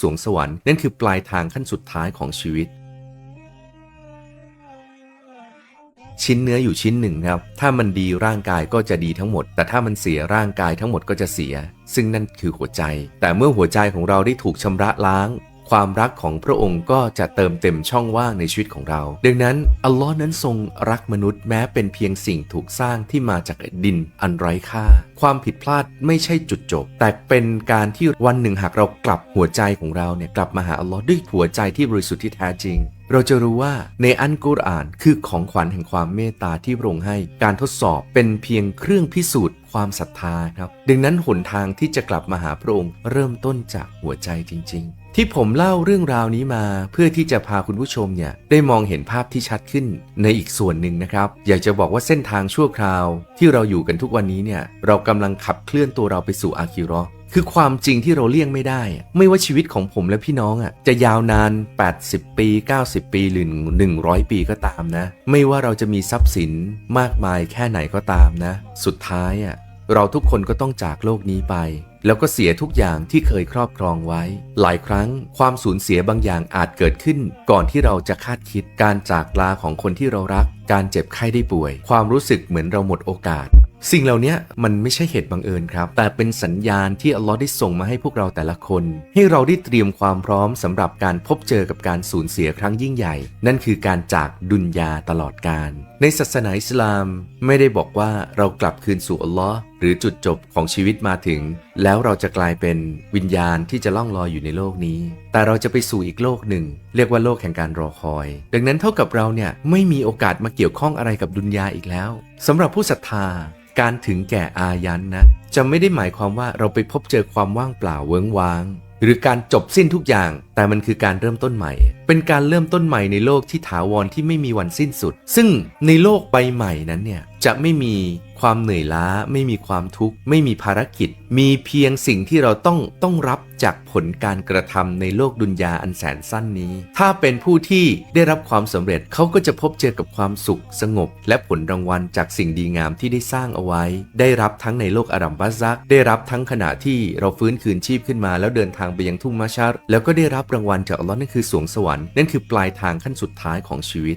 สวงสวรรค์นั่นคือปลายทางขั้นสุดท้ายของชีวิต ชิ้นเนื้ออยู่ชิ้นหนึ่งครับ ถ้ามันดีร่างกายก็จะดีทั้งหมด แต่ถ้ามันเสียร่างกายทั้งหมดก็จะเสีย ซึ่งนั่นคือหัวใจ แต่เมื่อหัวใจของเราได้ถูกชำระล้าง ความรักของพระองค์ก็จะเติมเต็มช่องว่างในชีวิตของเรา ดังนั้นอัลลอฮ์นั้นทรงรักมนุษย์แม้เป็นเพียงสิ่งถูกสร้างที่มาจากดินอันไร้ค่า ความผิดพลาดไม่ใช่จุดจบ แต่เป็นการที่วันหนึ่งหากเรากลับหัวใจของเราเนี่ยกลับมาหาอัลลอฮ์ด้วยหัวใจที่บริสุทธิ์ที่แท้จริงเราจะรู้ว่าในอันกุรอานคือของขวัญแห่งความเมตตาที่พระองค์ให้การทดสอบเป็นเพียงเครื่องพิสูจน์ความศรัทธาครับ ดังนั้นหนทางที่จะกลับมาหาพระองค์เริ่มต้นจากหัวใจจริง ๆ ที่ผมเล่าเรื่องราวนี้มาเพื่อที่จะพาคุณผู้ชมเนี่ยได้มองเห็นภาพที่ชัดขึ้นในอีกส่วนหนึ่งนะครับ อยากจะบอกว่าเส้นทางชั่วคราว ที่เราอยู่กันทุกวันนี้เนี่ยเรากำลังขับเคลื่อนตัวเราไปสู่อาคิรอห์คือความจริงที่เราเลี่ยงไม่ได้ ไม่ว่าชีวิตของผมและพี่น้องอะจะยาวนาน 80 ปี 90 ปีหรือ 100 ปีก็ตามนะ ไม่ว่าเราจะมีทรัพย์สินมากมายแค่ไหนก็ตามนะ สุดท้ายอะเราทุกคนก็ต้องจากโลกนี้ไป แล้วก็เสียทุกอย่างที่เคยครอบครองไว้ หลายครั้งความสูญเสียบางอย่างอาจเกิดขึ้น ก่อนที่เราจะคาดคิดการจากลาของคนที่เรารัก การเจ็บไข้ได้ป่วย ความรู้สึกเหมือนเราหมดโอกาส สิ่งเหล่านี้มันไม่ใช่เหตุบังเอิญครับ แต่เป็นสัญญาณที่อัลลอฮ์ได้ส่งมาให้พวกเราแต่ละคน ให้เราได้เตรียมความพร้อมสำหรับการพบเจอกับการสูญเสียครั้งยิ่งใหญ่ นั่นคือการจากดุนยาตลอดกาลในศาสนาอิสลามไม่ได้บอกว่าเรากลับคืนสู่อัลลอฮ์ หรือจุดจบของชีวิตมาถึง แล้วเราจะกลายเป็นวิญญาณที่จะล่องลอยอยู่ในโลกนี้ แต่เราจะไปสู่อีกโลกหนึ่ง เรียกว่าโลกแห่งการรอคอย ดังนั้นเท่ากับเราเนี่ยไม่มีโอกาสมาเกี่ยวข้องอะไรกับดุนยาอีกแล้วสำหรับผู้ศรัทธา การถึงแก่อายันนะจะไม่ได้หมายความว่าเราไปพบเจอความว่างเปล่าเวิ้งว้าง หรือการจบสิ้นทุกอย่าง แต่มันคือการเริ่มต้นใหม่ เป็นการเริ่มต้นใหม่ในโลกที่ถาวรที่ไม่มีวันสิ้นสุด ซึ่งในโลกใบใหม่นั้นเนี่ยจะไม่มีความเหนื่อยล้า ไม่มีความทุกข์ ไม่มีภารกิจ มีเพียงสิ่งที่เราต้องต้องรับจากผลการกระทำในโลกดุนยาอันแสนสั้นนี้ ถ้าเป็นผู้ที่ได้รับความสำเร็จเขาก็จะพบเจอกับความสุขสงบ และผลรางวัลจากสิ่งดีงามที่ได้สร้างเอาไว้ ได้รับทั้งในโลกอารัมบัซัก ได้รับทั้งขณะที่เราฟื้นคืนชีพขึ้นมา แล้วเดินทางไปยังทุ่งมาชาร์แล้วก็ได้รับรางวัลจากอัลลอฮ์นั่นคือสวงสวรรค์นั่นคือปลายทางขั้นสุดท้ายของชีวิต